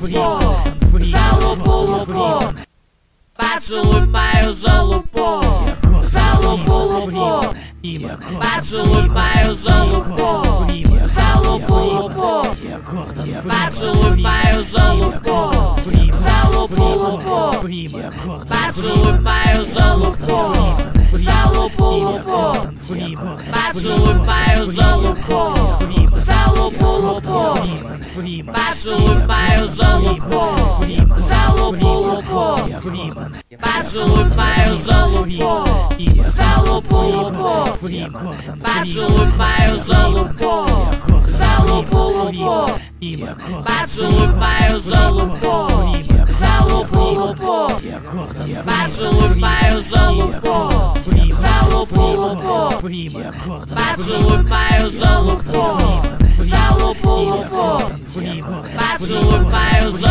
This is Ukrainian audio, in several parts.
залупо, залупу лупо, поцелуй мою залупо, залупу. Лупо, поцелуй мою залупо, залупу. Лупо, поцелуй мою залупо, залупу. Лупо, поцелуй мою залупо залупу-лупу Поцелуй золупу Залупу-лупу Поцелуй мою золупу Залупу-лупу Поцелуй мою золупу Залупу-лупу Поцелуй мою золупу Залупу-лупу Поцелуй мою золупу залупу, залупу. Лупу. Поцелуй залупу, залупу. Лупу. Поцелуй мою залупу, залупу лупу. Поцелуй мою залупу,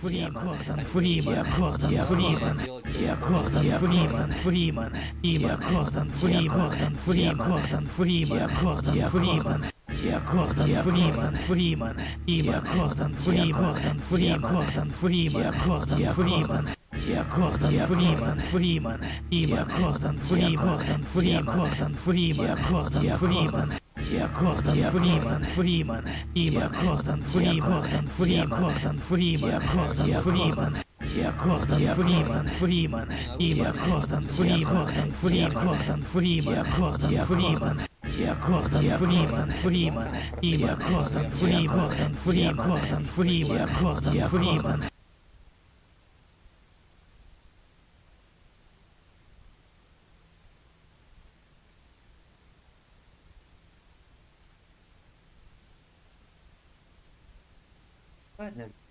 Фриман, Фриман, я Гордон Фриман, я Гордон Фриман, Фриман, я Гордон Фриман, я Гордон Фриман, я Гордон Фриман, я Гордон Фриман, Фриман, я Гордон Фриман, Фриман, Гордон Фриман, я Гордон Фриман, я Гордон Фриман, Фриман, я Гордон Фриман, Гордон Фриман, я Гордон Фриман, Гордон Фриман, я Гордон Фріман, Фріман, ім'я Гордон Фріман, Фріман, Фріман, я Гордон Фріман, я Гордон Фріман, Фріман, ім'я Гордон Фріман, Фріман, Фріман, я Гордон Фріман, я Гордон Фріман, Фріман, ім'я Гордон Фріман, Фріман, Фріман, я Гордон Фріман.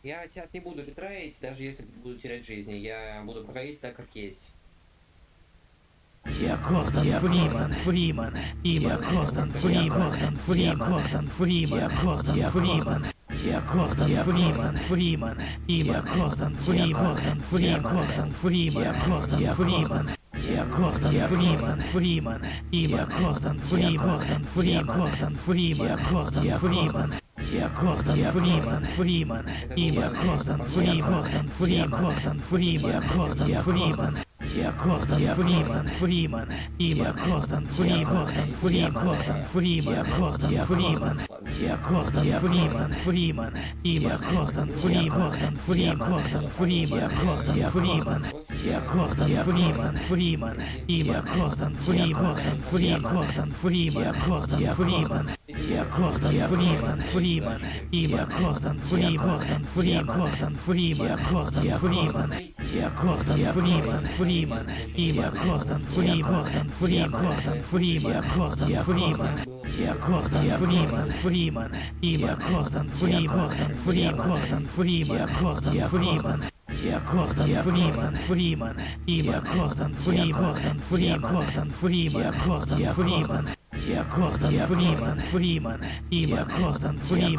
Я сейчас не буду битраить, даже если буду терять жизни. Я буду проходить так, как есть. Я Гордон я Фриман, Фриман, Фриман, я Гордон Фриман, я Гордон Фриман, я Гордон Фриман, я Гордон Фриман, Фриман, я Гордон Фриман, я Гордон Фриман, я Гордон Фриман, я Гордон Фриман, я Гордон Фриман, я Гордон Фриман, я Гордон Фриман, я Гордон Фриман, я Гордон Фріман, Фріман, ім'я Гордон Фріман, Фріман, Гордон Фріман, я Гордон Фріман, я Гордон Фріман, Фріман, ім'я Гордон Фріман, Фріман, Гордон Фріман, я Гордон Фріман, я Гордон Фріман, Фріман, ім'я Гордон Фріман, Фріман, Гордон Фріман, я Гордон Фріман, я Гордон Фріман, Фріман, ім'я Гордон Фріман, Фріман, Гордон Фріман, я Гордон Фріман, я Гордон Фрімен, Фрімен, Фрімен, Гордон Фрімен, Фрімен, Гордон Фрімен, Гордон Фрімен, я Гордон Фрімен, Фрімен, я Гордон Фрімен, Гордон Фрімен, Гордон Фрімен, Гордон Фрімен, я Гордон Фрімен, Фрімен, я Гордон Фрімен, Гордон Фрімен, Гордон Фрімен, я Гордон Фрімен, я Гордон Фрімен, Фрімен, я Гордон Фрімен, Гордон Фрімен, Гордон Фрімен, Гордон Фрімен, я Гордон Фрімен, Фрімен, Я Гордон Фрімен,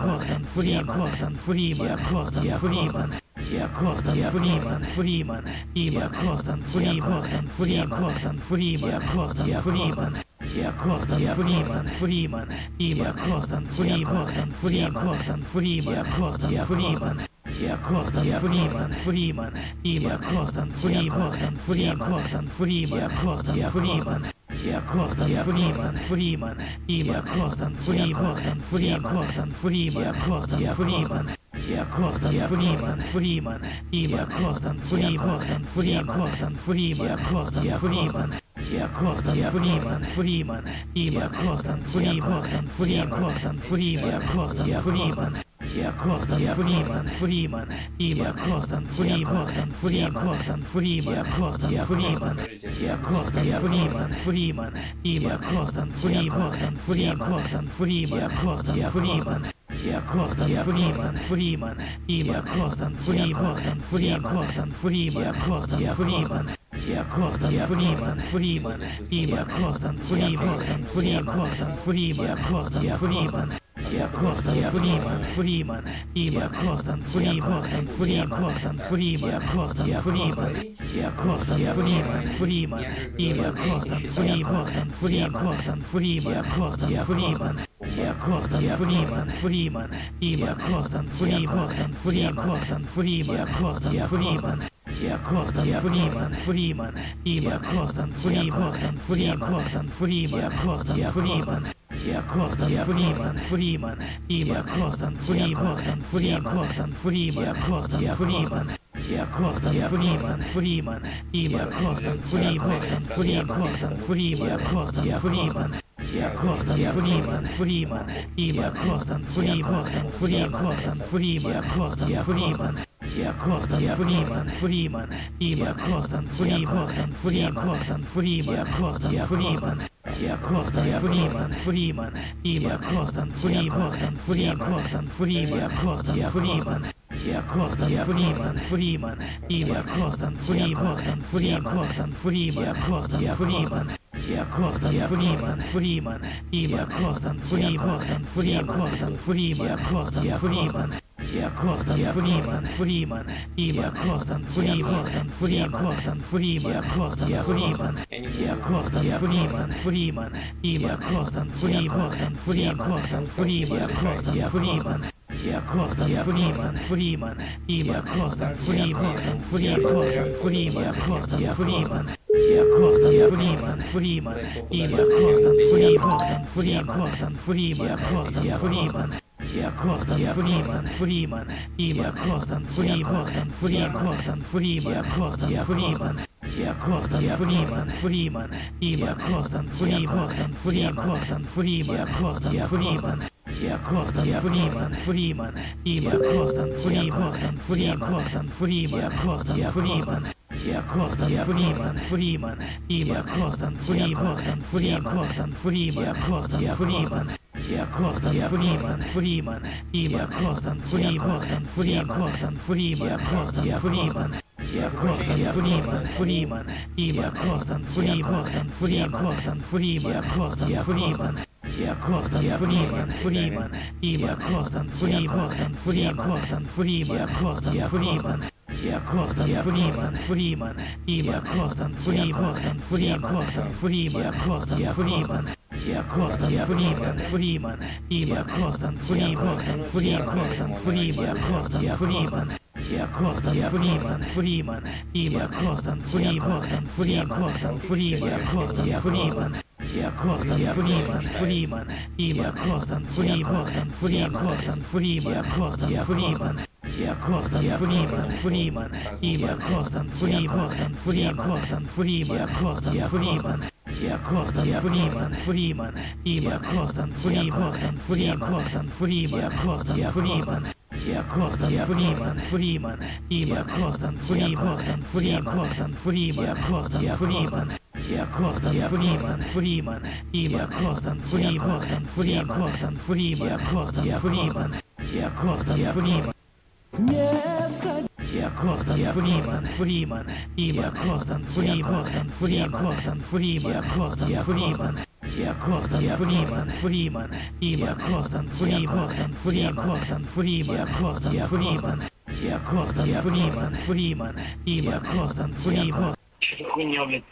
Я Гордон Фрімен, Я Гордон Фрімен. Я Гордон Фрімен, Фрімен, Я Гордон Фрімен, Гордон Фрімен, Гордон Фрімен, Я Гордон Фрімен. Я Гордон Фрімен, Фрімен, Я Гордон Фрімен, Гордон Фрімен, Гордон Фрімен, Я Гордон Фрімен. Я Гордон Фрімен, Фрімен, Я Гордон Фрімен, Гордон Фрімен, Гордон Фрімен, Я Гордон Фрімен я Гордон Фріман, Фріман, ім'я Гордон Фріман, Гордон Фріман, Гордон Фріман, я Гордон Фріман, я Гордон Фріман, Фріман, ім'я Гордон Фріман, Гордон Фріман, Гордон Фріман, я Гордон Фріман, я Гордон Фриман, Фриман, имя Гордон Фриман, Фриман, Фриман, я Гордон Фриман, я Гордон Фриман, Фриман, имя Гордон Фриман, Фриман, Фриман, я Гордон Фриман, я Гордон Фриман, Фриман, имя Гордон Фриман, Фриман, Фриман, я Гордон Фриман, Скажите, я Гордон имя Гордон Фриман, Фриман, Фриман, я Гордон Фриман, я Гордон Фриман, Фриман, имя Гордон Фриман, Фриман, Фриман, я Гордон Фриман, я Гордон Фриман, Фриман, имя Гордон Фриман, Фриман, Фриман, я Гордон Фриман, я Гордон Фриман, Фриман, имя Гордон Фриман, Фриман, Фриман, я Гордон Фриман, я Гордон Фриман, Фриман, имя Гордон Фриман, Фриман, Фриман, я Гордон Фриман, я Гордон Фриман, Фриман, имя Гордон Фриман, Фриман, Фриман, я Гордон Фриман, я Гордон Фриман, Фриман, имя Гордон Фриман, Фриман, Фриман, я Гордон Фриман, я Гордон Фриман, Фриман, имя Гордон Фриман, Фриман, Фриман, я Гордон Фриман, я Гордон Фриман, Фриман, имя Гордон Фриман, Фриман, Фриман, я Гордон Фриман, я Гордон Фриман, Фриман, имя Гордон Фриман, Фриман, Фриман, я Гордон Фриман, я Гордон Фриман, Фриман, имя Гордон Фриман, Фриман, Фриман, я Гордон Фриман, я Гордон Фриман, Фриман, имя Гордон Фриман, Фриман, Фриман, я Гордон Фриман, я Гордон Фриман, Фриман, имя Гордон Фриман, Фриман, Фриман, я Гордон Фриман, я Гордон Фриман, Фриман, имя Гордон Фриман, Фриман, Фриман, я Гордон Фриман, я Гордон Фриман, Фриман, имя Гордон Фриман, Фриман, я Гордон Фриман, Я не я буду. Гордон Фриман, Фриман, имя Гордон Фриман, Фриман, Фриман, я Гордон Фриман, я Гордон Фриман, Фриман, имя Гордон Фриман, Фриман, Фриман, я Гордон Фриман, я Гордон Фриман, Фриман, имя Гордон Фриман, Фриман, Фриман, я Гордон Фриман, я Гордон Фриман, Фриман, имя Гордон Фриман, Фриман, Фриман, я Гордон Фриман, я Гордон Фриман, Фриман, имя Гордон Фриман, Фриман, Фриман, я Гордон Фриман, я Гордон Фриман, Фриман, имя Гордон Фриман, Фриман, Фриман, я Гордон Фриман, я Гордон Фриман, Фриман, имя Гордон Фриман, Фриман, Фриман, я Гордон Фриман, я Гордон Фриман, Фриман, имя Гордон Фриман, Фриман, Фриман, я Гордон Фриман, я Гордон Фриман, Фриман, имя Гордон Фриман, Фриман, Фриман, я Гордон Фриман, я Гордон Фриман, Фриман, имя Гордон Фриман, Фриман, Фриман, Гордон Фриман, я Гордон Фриман, Имя Гордон Фриман, Фриман, я Гордон Фриман, я Гордон имя Гордон Фриман, Фриман, Фриман, я Гордон Фриман, я Гордон имя Гордон Фриман, Фриман, Фриман, я Гордон Фриман, я Гордон Фриман, Фриман, имя Гордон Фриман, Фриман, Фриман, я Гордон Фриман, я Гордон Фриман, Фриман, имя Гордон Фриман, Фриман, Фриман, я Гордон Фриман, я Гордон Фриман, Фриман, имя Гордон Фриман, Фриман, Фриман, я Гордон Фриман, я Гордон Фриман, Фриман, имя Гордон Фриман, Фриман, Фриман, я Гордон Фриман, я Гордон Фриман, Фриман, имя Гордон Фриман, Фриман, Фриман, я Гордон Фриман, я Гордон Фриман. Я Гордон Фриман, Фриман, имя Гордон Фриман, Фриман, Фриман, я Гордон Фриман, я Гордон Фриман, Фриман, имя Гордон Фриман, Фриман, Фриман, я Гордон Фриман, я Гордон Фриман, Фриман, имя Гордон Фриман, Хуйня, блядь.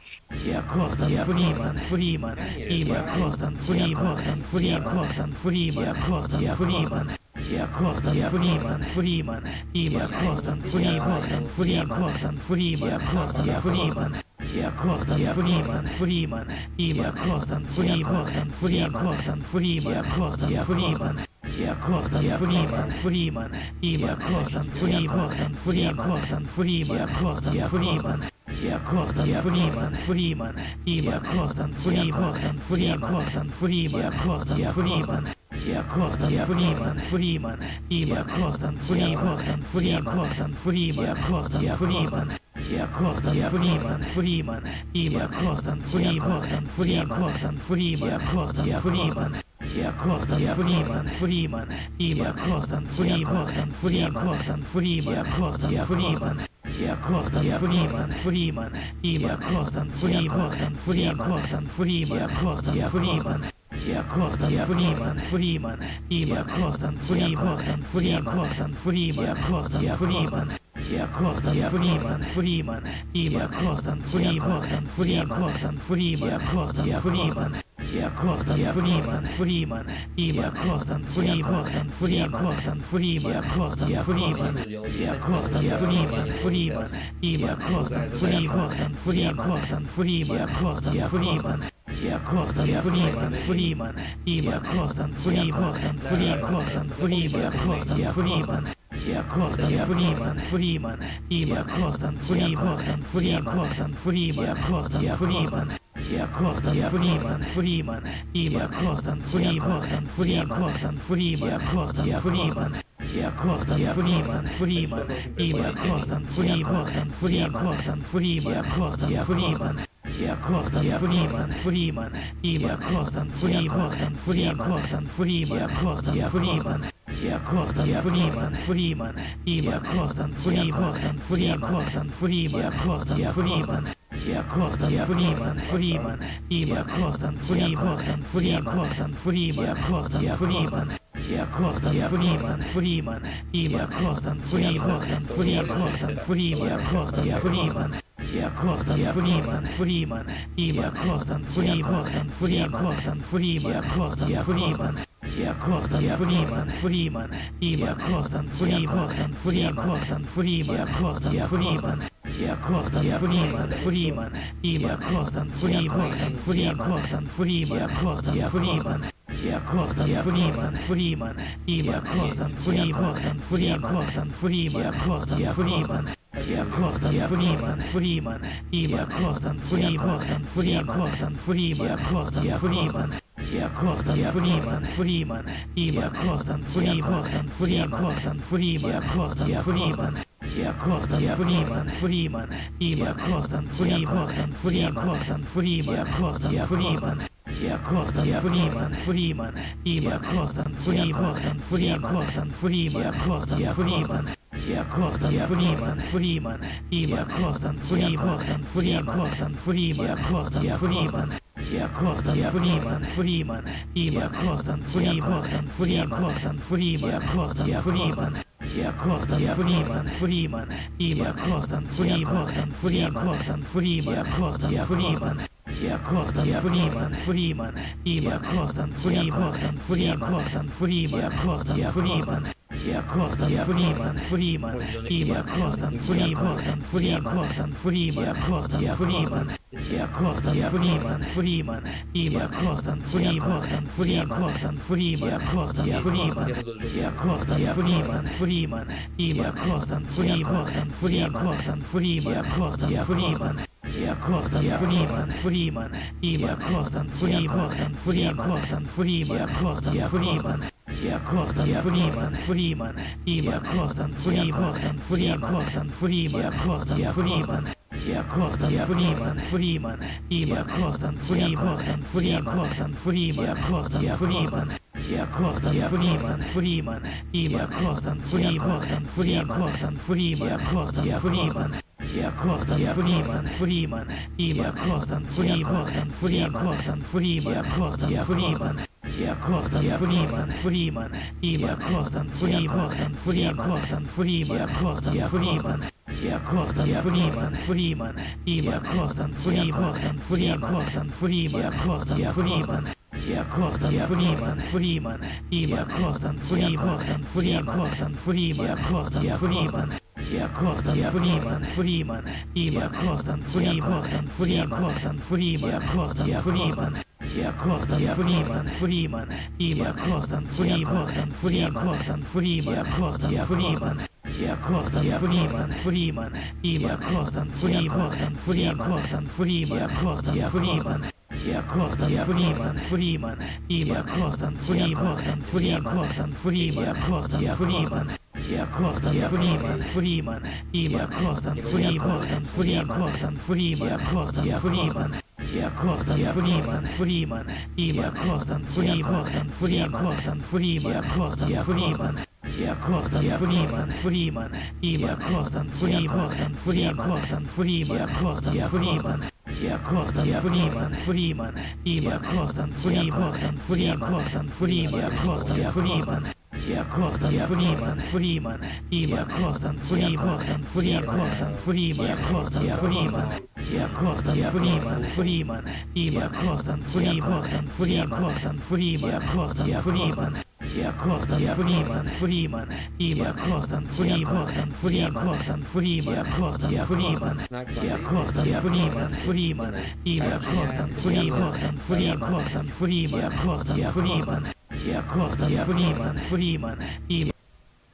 я Гордон Фриман, Фриман, имя Гордон Фриман, Гордон Фриман, Гордон Фриман, Гордон Фриман, я Гордон Фриман, Фриман, имя Гордон Фриман, Фриман, Фриман, я Гордон Фриман, я Гордон Фриман, Фриман, имя Гордон Фриман, Фриман, Фриман, я Гордон Фриман, я Гордон Фриман, Фриман, имя Гордон Фриман, Гордон Фриман, Гордон Фриман, я Гордон Фриман. Я Гордон Фриман, Фриман, имя Гордон Фриман, Гордон Фриман, Гордон Фриман, я Гордон Фриман. Я Гордон Фриман, Фриман, имя Гордон Фриман, Гордон Фриман, Гордон Фриман, я Гордон Фриман. Я Гордон Фриман, Фриман, имя Гордон Фриман, Гордон Фриман, Гордон Фриман, я Гордон Фриман. Я Гордон Фриман, Фриман, имя Гордон Фриман, Гордон Фриман, Гордон Фриман, я Гордон Фриман. Я Гордон Фриман, Фриман, имя Гордон Фриман, Гордон Фриман, Гордон Фриман, я Гордон Фриман. Я Гордон Фриман, Фриман, имя Гордон Фриман, Гордон Фриман, Гордон Фриман, я Гордон Фриман. Я Гордон Фриман, Фриман, имя Гордон Фриман, Гордон Фриман, Гордон Фриман, я Гордон Фриман. Я Гордон Фриман, Фриман, имя Гордон Фриман, Гордон Фриман, Гордон Фриман, я Гордон Фриман. Я Гордон Фриман, Фриман, имя Гордон Фриман, Гордон Фриман, Гордон Фриман, я Гордон Фриман. Я Гордон Фриман, Фриман, имя Гордон Гордон Фриман, Гордон Фриман, я Гордон Фриман. Я Гордон Фриман, Фриман, имя Гордон Гордон Фриман, Гордон Фриман, я Гордон Фриман. Я Гордон Фриман, Фриман, имя Гордон Гордон Фриман, Гордон Фриман, я Гордон Фриман. Я Гордон Фриман, Фриман, имя Гордон Гордон Фриман, Гордон Фриман, я Гордон Фриман. Я Гордон Фриман, Фриман, имя Гордон Фриман, Гордон Фриман, Гордон Фриман, я Гордон Фриман. Я Гордон Фриман, Фриман, имя Гордон Фриман, Гордон Фриман, Гордон Фриман, я Гордон Фриман. Я Гордон Фриман, Фриман, имя Гордон Фриман, Гордон Фриман, Гордон Фриман, я Гордон Фриман. Я Гордон Фриман, Фриман, имя Гордон Фриман, Гордон Фриман, Гордон Фриман, я Гордон Фриман. Я Гордон Фриман, Фриман, имя Гордон Фриман, Гордон Фриман, Гордон Фриман, я Гордон Фриман. Я Гордон Фриман, Фриман, имя Гордон Фриман, Гордон Фриман, Гордон Фриман, я Гордон Фриман. Я Гордон Фриман, Фриман, имя Гордон Фриман, Гордон Фриман, Гордон Фриман, я Гордон Фриман. Я Гордон Фриман, Фриман, имя Гордон Фриман, Гордон Фриман, Гордон Фриман, я Гордон Фриман. Я Гордон Фриман, Фриман, имя Гордон Фриман, Гордон Фриман, Гордон Фриман, я Гордон Фриман. Я Гордон Фриман, Фриман, имя Гордон Фриман, Гордон Фриман, Гордон Фриман, я Гордон Фриман. Я Гордон Фриман, Фриман, имя Гордон Фриман, Гордон Фриман, Гордон Фриман, я Гордон Фриман. Я Гордон Фриман, Фриман, имя Гордон Фриман, Гордон Фриман, Гордон Фриман, я Гордон Фриман. Я Гордон Фриман, Фриман, имя Гордон Гордон Фриман, Гордон Фриман, я Гордон Фриман. Я Гордон Фриман, Фриман, имя Гордон Фриман, Гордон Фриман, Гордон Фриман, я Гордон Фриман. Я Гордон Фриман, Фриман, имя Гордон Фриман, Гордон Фриман, Гордон Фриман, я Гордон Фриман. Я Гордон Фриман, Фриман, имя Гордон Фриман, Гордон Фриман, Гордон Фриман, я Гордон Фриман. Я Гордон Фриман, Фриман, имя Гордон Гордон Фриман, Гордон Фриман, я Гордон Фриман. Я Гордон Фриман, Фриман, имя Гордон Фриман, Гордон Фриман, Гордон Фриман, я Гордон Фриман. Я Гордон Фриман, Фриман, имя Гордон Фриман, Гордон Фриман, Гордон Фриман, я Гордон Фриман. Я Гордон Фриман, Фриман, имя Гордон Фриман, Гордон Фриман, я Гордон Фриман. Я Гордон Фриман, Фриман, имя Гордон Фриман, Гордон Фриман, Гордон Фриман, я Гордон Фриман. Я Гордон Фриман, Фриман, имя Гордон Фриман, Гордон Фриман, Гордон Фриман, я Гордон Фриман. Я Гордон Фриман, Фриман, имя Гордон Фриман, Гордон Фриман, Гордон Фриман, я Гордон Фриман. Я Гордон Фриман, Фриман, имя Гордон Фриман, Гордон Фриман, Гордон Фриман, я Гордон Фриман. Я Гордон Фриман, Фриман, имя Гордон Гордон Фриман, Гордон Фриман, я Гордон Фриман. Я Гордон Фриман, Фриман, имя Гордон Фриман, Гордон Фриман, Гордон Фриман, я Гордон Фриман. Я Гордон Фриман, Фриман, имя Гордон Фриман, Гордон Фриман, Гордон Фриман, я Гордон Фриман. Я Гордон Фриман, Фриман, имя Гордон Фриман, Гордон Фриман, Гордон Фриман, я Гордон Фриман. Я Гордон Фриман, Фриман, ім'я Гордон Гордон Фриман, Гордон Фриман, я Гордон Фриман. Я Гордон Фриман, Фриман, ім'я Гордон Фриман, Гордон Фриман, Гордон Фриман, я Гордон Фриман. Я Гордон Фриман, Фриман, ім'я Гордон Фриман, Гордон Фриман, Гордон Фриман, я Гордон Фриман. Я Гордон Фриман, Фриман, ім'я Гордон Фриман, Гордон Фриман, Гордон Фриман, я Гордон Фриман. Я Гордон Фриман, Фриман, ім'я Гордон Фриман, Гордон Фриман, Гордон Фриман, я Гордон Фриман. Я Гордон Фриман, Фриман, ім'я Гордон Фриман, Гордон Фриман, Гордон Фриман, я Гордон Фриман. Я Гордон Фриман, Фриман, ім'я Гордон Фриман, Гордон Фриман, Гордон Фриман, я Гордон Фриман. Я Гордон Фриман, Фриман, ім'я Гордон Гордон Фриман, Гордон Фриман, я Гордон Фриман. Я Гордон Фриман, Фриман, ім'я Гордон Фриман, Гордон Фриман, Гордон Фриман, я Гордон Фриман. Я Гордон Фриман, Фриман, ім'я Гордон Фриман, Гордон Фриман, Гордон Фриман, я Гордон Фриман. Я Гордон Фриман, Фриман, ім'я Гордон Фриман, Гордон Фриман, Гордон Фриман, я Гордон Фриман. Я Гордон Фриман,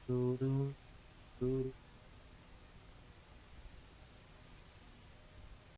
Ду-ду, ду-ду.